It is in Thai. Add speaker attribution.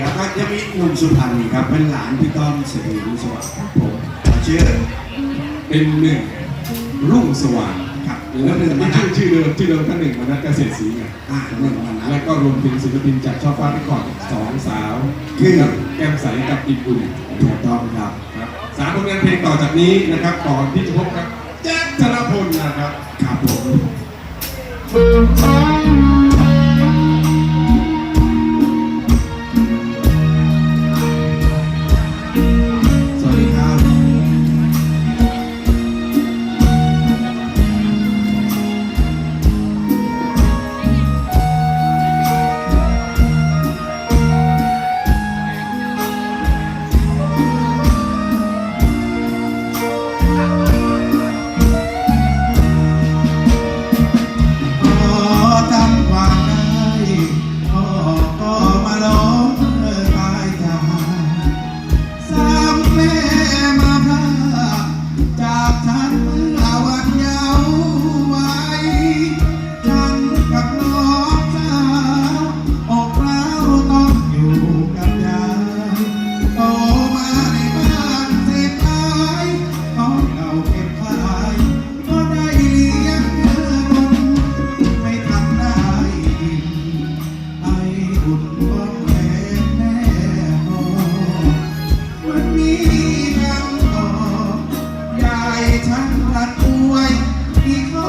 Speaker 1: แล้วก็จะมีหนุ่มสุพรรณนี่ครับเป็นหลานพี่ต้อมเสรีรุ่งสวัสดิ์ครับ
Speaker 2: ผม
Speaker 1: ชื่อ
Speaker 2: เป็นหนึ่งรุ่งสว่าง
Speaker 1: ครับหรือแล้ว่าวหนึ่งมีมาชื่อ
Speaker 2: ชื่อเดิมชื่อเดิมท่านหนึ่งมนัสเกษตรศรีไง
Speaker 1: อ่าหนึ่งมานะแล้วก็
Speaker 2: รวมถึงศิลปินจากช่อฟ้าที่ก่อนสองสาวคือครับแก้มใสกับอิ่มอุ่น
Speaker 1: ถูกต้องครับ
Speaker 2: ครับสามผลงานเพลงต่อจากนี้นะครับก่อนที่จะพบกับแจ็คธนพลนะครับ
Speaker 1: ครับผม Thank
Speaker 3: ฉันพลัดป่วยที่เขา